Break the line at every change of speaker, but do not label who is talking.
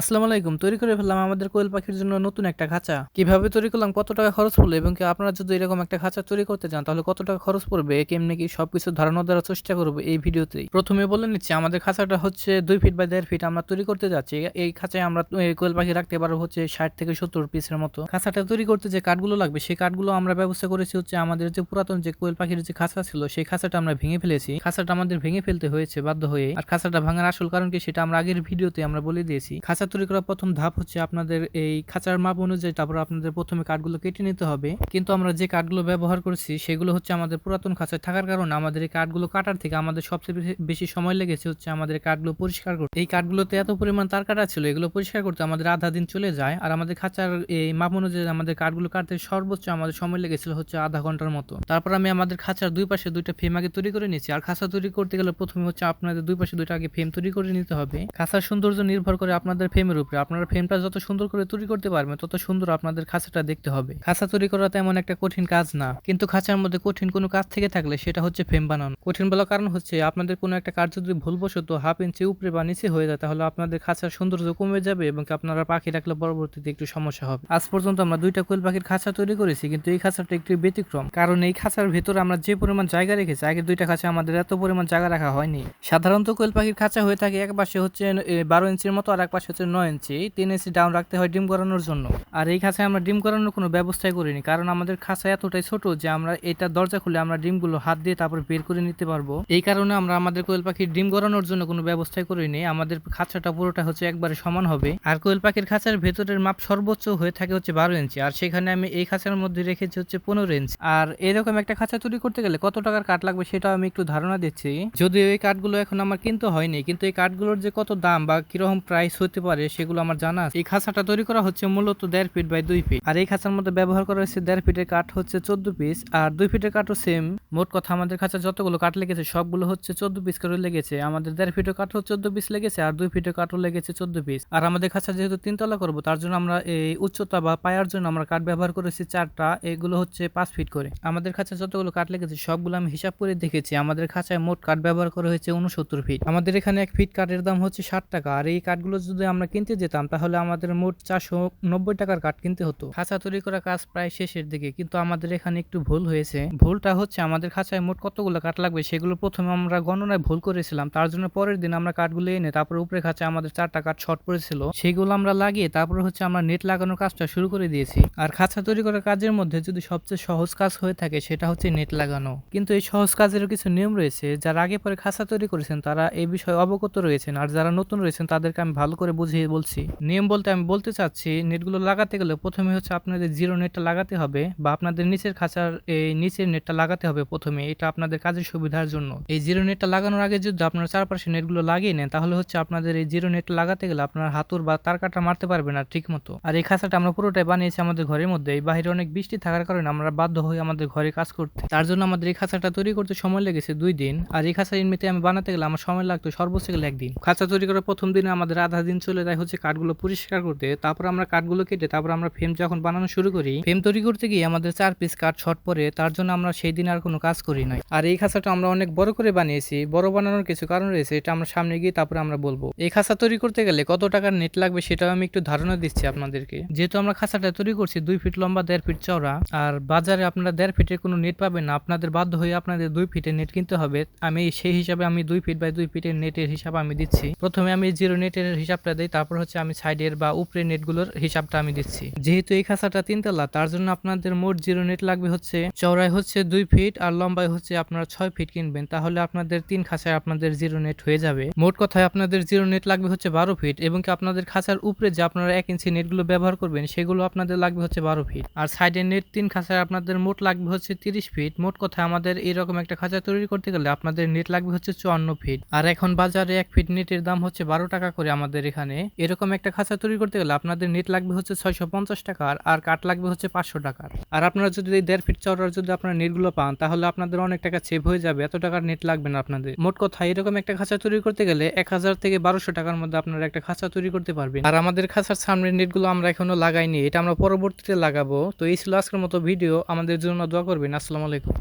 আসসালামু আলাইকুম। তৈরি করে ফেললাম আমাদের কোয়েল পাখির জন্য নতুন একটা খাঁচা। কীভাবে তৈরি করলাম, কত টাকা খরচ পড়ল এবং কি আপনারা যদি এরকম একটা খাঁচা তৈরি করতে চান, তাহলে কত টাকা খরচ পড়বে কেমনি কি সবকিছু ধারণা দেওয়ার চেষ্টা করব এই ভিডিওতেই প্রথমে বলে নিচ্ছি, আমাদের খাঁচাটা হচ্ছে দুই ফিট বাই দেড় ফিট আমরা তৈরি করতে যাচ্ছি। এই খাঁচায় আমরা কোয়েল পাখি রাখতে পারব হচ্ছে ষাট থেকে সত্তর পিসের মতো। খাঁচাটা তৈরি করতে যে কাঠগুলো লাগবে, সেই কাঠগুলো আমরা ব্যবস্থা করেছি হচ্ছে আমাদের যে পুরাতন যে কোয়েল পাখির যে খাঁচা ছিল, সেই খাঁচাটা আমরা ভেঙে ফেলেছি। খাঁচাটা আমাদের ভেঙে ফেলতে হয়েছে বাধ্য হয়ে। আর খাঁচাটা ভাঙার আসল কারণ কি, সেটা আমরা আগের ভিডিওতে আমরা বলে দিয়েছি। খাঁচা তৈরি করার প্রথম ধাপ হচ্ছে আপনাদের এই খাঁচার মাপ অনুযায়ী তারপর আপনাদের প্রথমে কাঠগুলো কেটে নিতে হবে। কিন্তু আমরা যে কাঠগুলো ব্যবহার করছি, সেগুলো হচ্ছে আমাদের পুরাতন খাঁচায় থাকার কারণে আমাদের এই কাঠগুলো কাটার থেকে আমাদের সবচেয়ে বেশি সময় লেগেছে হচ্ছে আমাদের কাঠগুলো পরিষ্কার করতে। এই কাঠগুলোতে এত পরিমাণ তার কাটা ছিল, এগুলো পরিষ্কার করতে আমাদের আধা দিন চলে যায়। আর আমাদের খাঁচার এই মাপ অনুযায়ী আমাদের কাঠগুলো কাটতে সর্বোচ্চ আমাদের সময় লেগেছিল হচ্ছে আধা ঘণ্টার মতো। তারপর আমি আমাদের খাঁচার দুই পাশে দুইটা ফ্রেম আগে তৈরি করে নিয়েছি। আর খাঁচা তৈরি করতে গেলে প্রথমে হচ্ছে আপনাদের দুই পাশে দুইটা আগে ফ্রেম তৈরি করে নিতে হবে। খাঁচার সৌন্দর্য নির্ভর করে আপনাদের ফ্রেমের উপরে। আপনারা ফ্রেমটা যত সুন্দর করে তৈরি করতে পারবেন, তত সুন্দর আপনাদের খাঁচাটা দেখতে হবে। খাঁচা তৈরি করা তেমন একটা কঠিন কাজ না, কিন্তু খাঁচার মধ্যে কঠিন কোনো কাজ থেকে থাকলে সেটা হচ্ছে ফ্রেম বানানো। কঠিন বলার কারণ হচ্ছে আপনাদের কোনো একটা কাজ যদি ভুলবশত হাফ ইঞ্চি উপরে বা নিচে হয়ে যায়, তাহলে আপনাদের খাঁচার সৌন্দর্য কমে যাবে এবং আপনারা পাখি রাখলে পরবর্তীতে একটু সমস্যা হবে। আজ পর্যন্ত আমরা দুইটা কোয়েল পাখির খাঁচা তৈরি করেছি, কিন্তু এই খাঁচাটা একটু ব্যতিক্রম, কারণ এই খাঁচার ভেতরে আমরা যে পরিমাণ জায়গা রেখেছি আগের দুইটা খাঁচা আমাদের এত পরিমাণ জায়গা রাখা হয়নি। সাধারণত কোয়েল পাখির খাঁচা হয়ে থাকে এক পাশে হচ্ছে বারো ইঞ্চির মতো আর এক পাশে হচ্ছে নয় ইঞ্চি, তিন ইঞ্চি ডাউন রাখতে হয় ডিম করানোর জন্য। আর এই খাঁচায় আমরা ডিম করানোর কোনো ব্যবস্থাই করিনি, কারণ আমাদের খাঁচা এতটাই ছোট যে আমরা এটা দরজা খুলে আমরা ডিমগুলো হাত দিয়ে তারপর বের করে নিতে পারব। এই কারণে আমরা আমাদের কোয়েল পাখির ডিম করানোর জন্য কোনো ব্যবস্থাই করিনি, আমাদের খাঁচাটা পুরোটা হচ্ছে একবারে সমান হবে। আর কোয়েল পাখির খাঁচার ভেতরের মাপ সর্বোচ্চ হয়ে থাকে হচ্ছে বারো ইঞ্চি, আর সেখানে আমি এই খাঁচার মধ্যে রেখেছি হচ্ছে পনেরো ইঞ্চি। আর এরকম একটা খাঁচা তৈরি করতে গেলে কত টাকার কাঠ লাগবে সেটাও আমি একটু ধারণা দিচ্ছি। যদিও এই কাঠগুলো এখন আমার কিনতে হয়নি, কিন্তু এই কাঠগুলোর যে কত দাম বা কীরকম প্রাইস হতে পারে সেগুলো আমার জানা আছে। এই খাঁচাটা তৈরি করা হচ্ছে মূলত দেড় ফিট বাই দুই ফিট। আর এই খাঁচার মধ্যে ব্যবহার করা হয়েছে দেড় ফিটের কাঠ হচ্ছে চোদ্দ পিস। আর দুই ফিটের কাঠও সেম মোট কথা আমাদের খাঁচা যতগুলো কাঠ লেগেছে, সবগুলো হচ্ছে চোদ্দ পিস করে লেগেছে। আমাদের দেড় ফিটের কাঠও চোদ্দ পিস লেগেছে, আর দুই ফিটের কাঠও লেগেছে চোদ্দ পিস। আর আমাদের খাঁচা যেহেতু তিনতলা করব, তার জন্য আমরা এই উচ্চতা বা পায়ার জন্য আমরা কাঠ ব্যবহার করেছি চারটা। এগুলো হচ্ছে পাঁচ ফিট করে। আমাদের খাঁচা যতগুলো কাঠ লেগেছে, সবগুলো আমি হিসাব করে দেখেছি। আমাদের খাঁচায় মোট কাঠ ব্যবহার করা হয়েছে উনসত্তর ফিট। আমাদের এখানে এক ফিট কাঠের দাম হচ্ছে ষাট টাকা। আর এই কাঠগুলো যদি আমরা কিনতে যেতাম, তাহলে আমাদের মোট চারশো নব্বই টাকার কাঠ কিনতে হতো। খাঁচা তৈরি করা কাজ প্রায় শেষের দিকে, কিন্তু আমাদের এখানে একটু ভুল হয়েছে। ভুলটা হচ্ছে আমাদের খাঁচায় মোট কতগুলো কাঠ লাগবে সেগুলো প্রথমে আমরা গণনায় ভুল করেছিলাম। তার জন্য পরের দিন আমরা কাঠগুলো এনে তারপর উপরে খাঁচায় আমাদের চারটা কাঠ শর্ট পড়েছিল, সেগুলো আমরা লাগিয়ে তারপর হচ্ছে আমরা নেট লাগানোর কাজটা শুরু করে দিয়েছি। আর খাঁচা তৈরি করার কাজের মধ্যে যদি সবচেয়ে সহজ কাজ হয়ে থাকে সেটা হচ্ছে নেট লাগানো। কিন্তু এই সহজ কাজেরও কিছু নিয়ম রয়েছে, যারা আগে পরে খাঁচা তৈরি করেছেন তারা এই বিষয়ে অবগত রয়েছেন, আর যারা নতুন রয়েছেন তাদেরকে আমি ভালো করে বুঝিয়ে বলছি। নিয়ম বলতে আমি বলতে চাচ্ছি, নেটগুলো লাগাতে গেলে প্রথমে হচ্ছে আপনাদের জিরো নেটটা লাগাতে হবে বা আপনাদের নিচের খাঁচার এই নিচের নেটটা লাগাতে হবে প্রথমে। এটা আপনাদের কাজের সুবিধার জন্য। এই জিরো নেটটা লাগানোর আগে যদি আপনারা চারপাশে নেটগুলো লাগিয়ে নেন, তাহলে হচ্ছে আপনাদের এই জিরো নেটটা লাগাতে গেলে আপনার হাতুর বা তার কাটা মারতে পারবে না ঠিক মতো আর এই খাঁচাটা আমরা পুরোটাই বানিয়েছি আমাদের ঘরের মধ্যে। এই বাহিরে অনেক বৃষ্টি থাকার কারণে আমরা বাধ্য হই আমাদের ঘরে কাজ করতে। তার জন্য আমাদের এই খাঁচাটা তৈরি করতে সময় লেগেছে দুই দিন। আর এই খাঁচা এমনিতে আমি বানাতে গেলে আমার সময় লাগতো সর্বোচ্চ গেলে একদিন। খাঁচা তৈরি করার প্রথম দিনে আমাদের আধা দিন চলে যায় হচ্ছে কাঠগুলো পরিষ্কার করতে, তারপর আমরা কাঠগুলো কেটে, তারপর আমরা ফ্রেম যখন বানানো শুরু করি ফ্রেম তৈরি করতে গিয়ে আমাদের চার পিস কাঠ শর্ট পরে তার জন্য আমরা সেই দিন আর কোনো কাজ করি নাই। আর এই খাঁচাটা আমরা অনেক বড় করে বানিয়েছি, বড় বানানোর কিছু কারণ রয়েছে, এটা আমরা সামনে গিয়ে তারপরে আমরা বলব। এই খাঁচা তৈরি করতে গেলে কত টাকার নেট লাগবে সেটাও আমি একটু ধারণা দিচ্ছি আপনাদেরকে। যেহেতু আমরা খাঁচাটা তৈরি করছি দুই ফিট লম্বা, দেড় ফিট চওড়া, আর বাজারে আপনারা দেড় ফিটের কোনো নেট পাবেন না, আপনাদের বাধ্য হয়ে আপনাদের দুই ফিটের নেট কিনতে হবে। আমি সেই হিসাবে আমি দুই ফিট বাই দুই ফিটের নেটের হিসাব আমি দিচ্ছি। প্রথমে আমি জিরো নেটের হিসাবটা তারপর হচ্ছে আমি সাইডের বা উপরে নেটগুলোর হিসাবটা আমি দিচ্ছি। যেহেতু এই খাঁচাটা তিনতলা তার জন্য আপনাদের মোট জিরো নেট লাগবে হচ্ছে, চওড়ায় হচ্ছে দুই ফিট আর লম্বায় হচ্ছে আপনারা ছয় ফিট কিনবেন। তাহলে আপনাদের তিন খাঁচায় আপনাদের জিরো নেট হয়ে যাবে। মোট কথায় আপনাদের জিরো নেট লাগবে হচ্ছে বারো ফিট এবং কি আপনাদের খাঁচার উপরে যে আপনারা এক ইঞ্চি নেটগুলো ব্যবহার করবেন, সেগুলো আপনাদের লাগবে হচ্ছে বারো ফিট। আর সাইডের নেট তিন খাঁচায় আপনাদের মোট লাগবে হচ্ছে তিরিশ ফিট। মোট কথায় আমাদের এরকম একটা খাঁচা তৈরি করতে গেলে আপনাদের নেট লাগবে হচ্ছে চুয়ান্ন ফিট। আর এখন বাজারে এক ফিট নেটের দাম হচ্ছে বারো টাকা করে আমাদের এখানে এরকম একটা খাঁচা তৈরি করতে গেলে আপনাদের নেট লাগবে হচ্ছে ছয়শো পঞ্চাশ টাকার আর কাঠ লাগবে হচ্ছে পাঁচশো টাকার আর আপনারা যদি এই দেড় ফিট চওড়ার যদি আপনারা নেটগুলো পান, তাহলে আপনাদের অনেক টাকা সেভ হয়ে যাবে, এত টাকার নেট লাগবে না আপনাদের। মোট কথা, এরকম একটা খাঁচা তৈরি করতে গেলে এক হাজার থেকে বারোশো টাকার মধ্যে আপনারা একটা খাঁচা তৈরি করতে পারবেন। আর আমাদের খাঁচার সামনের নেটগুলো আমরা এখনও লাগাইনি, এটা আমরা পরবর্তীতে লাগাবো। তো এই ছিল আজকের মতো ভিডিও আমাদের জন্য দোয়া করবেন, আসসালামু আলাইকুম।